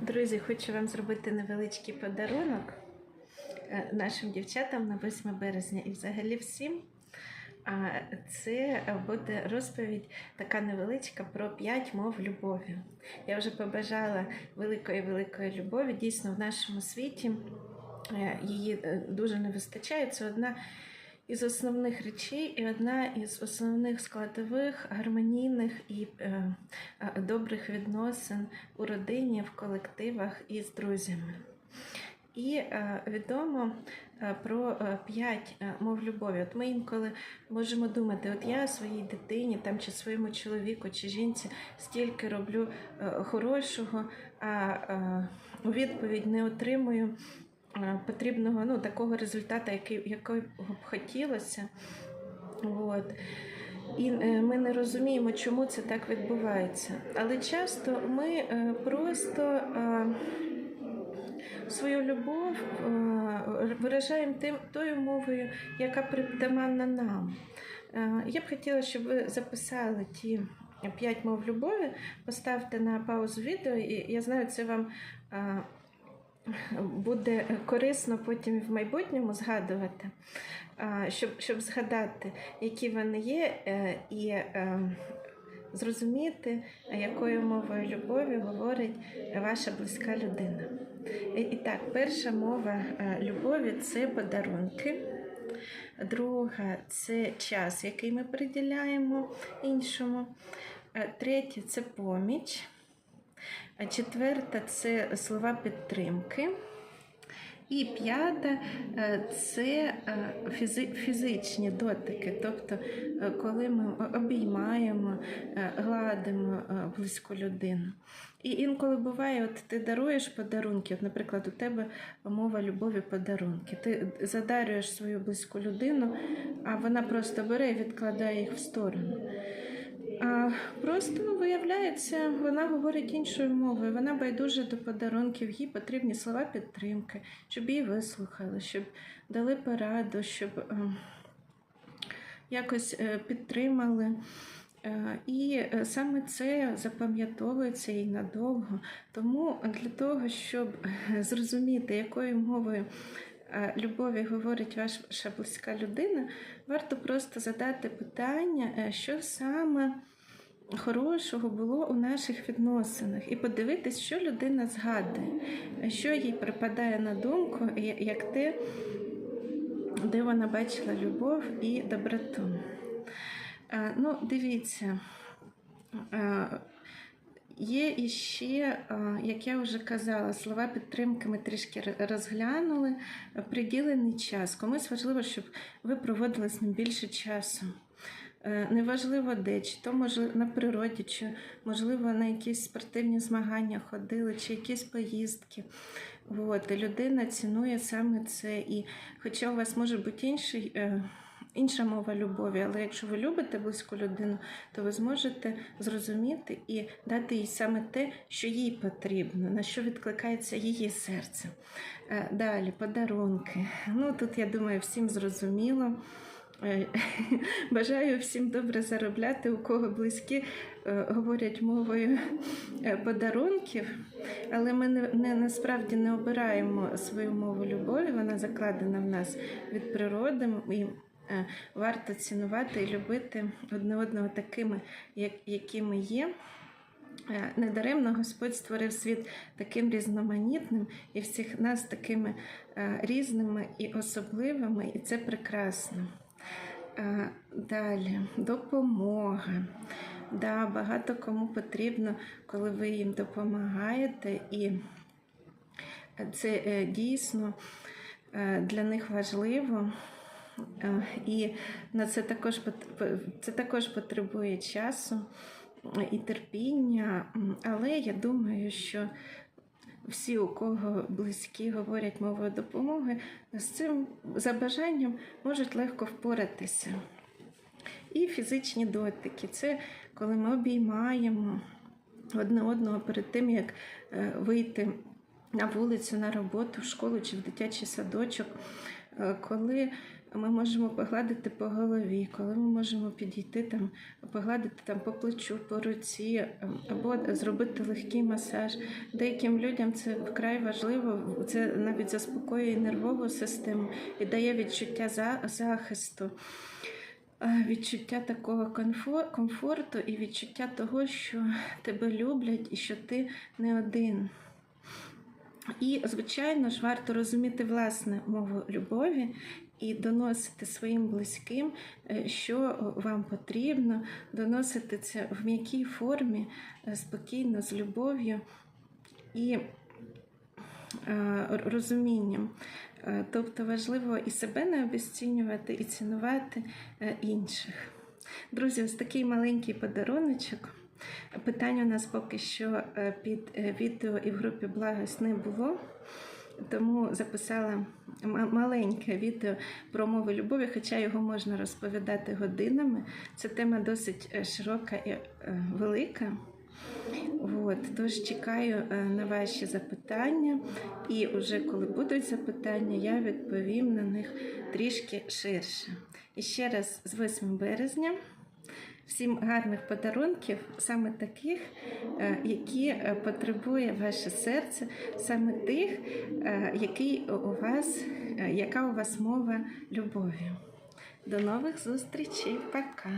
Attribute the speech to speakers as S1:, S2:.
S1: Друзі, хочу вам зробити невеличкий подарунок е, нашим дівчатам на 8 березня і взагалі всім. Це буде розповідь така невеличка про п'ять мов любові. Я вже побажала великої великої любові. Дійсно, в нашому світі е, її е, дуже не вистачає. Це одна із основних речей і одна із основних складових гармонійних і е, е, добрих відносин у родині, в колективах і з друзями. І е, відомо е, про е, п'ять е, мов любові. От ми інколи можемо думати, от я своїй дитині там, чи своєму чоловіку, чи жінці стільки роблю е, хорошого, а е, у відповідь не отримую потрібного ну, такого результату, який, який б хотілося. От. І е, ми не розуміємо, чому це так відбувається. Але часто ми е, просто е, свою любов е, виражаємо тим тою мовою, яка притаманна нам. Е, Я б хотіла, щоб ви записали ті п'ять мов любові, поставте на паузу відео, і я знаю, це вам е, буде корисно потім в майбутньому згадувати, щоб, щоб згадати, які вони є, е, і е, зрозуміти, якою мовою любові говорить ваша близька людина. І, так, перша мова е, любові це подарунки. Друга це час, який ми приділяємо іншому. Третє це поміч. А Четверта це слова підтримки. І п'ята е, це е, фізичні дотики, тобто, е, коли ми обіймаємо, гладимо близьку людину. І інколи буває, от ти даруєш подарунки, от, наприклад, у тебе мова любові подарунки. Ти задарюєш свою близьку людину, а вона просто бере і відкладає їх в сторону. А просто виявляється, вона говорить іншою мовою. Вона байдуже до подарунків, їй потрібні слова підтримки, щоб її вислухали, щоб дали пораду, щоб е, якось е, підтримали. Е, І е, саме це запам'ятовується і надовго. Тому для того, щоб е, зрозуміти, якою мовою любові говорить ваша близька людина, варто просто задати питання, е, що саме хорошого було у наших відносинах, і подивитись, що людина згадує, е, що їй припадає на думку, як те, де вона бачила любов і доброту. Е, Ну, дивіться. Е, Є іще, е, як я вже казала, слова підтримки ми трішки розглянули. Е, Приділений час. Комусь важливо, щоб ви проводили з ним більше часу. Е, Неважливо де, чи то можливо на природі, чи можливо на якісь спортивні змагання ходили, чи якісь поїздки. От, людина цінує саме це. І хоча у вас може бути інший. Інша мова любові, але якщо ви любите близьку людину, то ви зможете зрозуміти і дати їй саме те, що їй потрібно, на що відкликається її серце. Е, Далі подарунки. Ну тут я думаю, всім зрозуміло. Е, Бажаю всім добре заробляти, у кого близькі е, говорять мовою подарунків, але ми не, не насправді не обираємо свою мову любові, вона закладена в нас від природи. Варто цінувати і любити одне одного такими, як, якими є. Е, Недаремно Господь створив світ таким різноманітним і всіх нас такими е, різними і особливими, і це прекрасно. Е, Далі допомога. Да, багато кому потрібно, коли ви їм допомагаєте, і це е, дійсно е, для них важливо. Е, І на це також це також потребує часу і терпіння. Але я думаю, що всі, у кого близькі говорять мовою допомоги, з цим за бажанням можуть легко впоратися. І фізичні дотики це коли ми обіймаємо одне одного перед тим, як е, вийти на вулицю, на роботу, в школу чи в дитячий садочок. Коли ми можемо погладити по голові, коли ми можемо підійти там, погладити там по плечу, по руці, е, або зробити легкий масаж. Деяким людям це вкрай важливо, це навіть заспокоює нервову систему і дає відчуття захисту. Відчуття такого комфорту і відчуття того, що тебе люблять і що ти не один. І, звичайно ж, варто розуміти власне мову любові і доносити своїм близьким, е, що вам потрібно, доносити це в м'якій формі, е, спокійно, з любов'ю і е, розумінням. Тобто важливо і себе не обесцінювати, і цінувати інших. Друзі, ось такий маленький подаруночок. Питань у нас поки що е, під е, відео і в групі Благость не було, тому записала маленьке відео про мови любові, хоча його можна розповідати годинами. Це тема досить е, широка і велика. От, тож чекаю на ваші запитання, і вже коли будуть запитання, я відповім на них трішки ширше. І ще раз з 8 березня. Всім гарних подарунків, саме таких, е, які е, потребує ваше серце, саме тих, які у вас, е, яка у вас мова любові. До нових зустрічей, пока!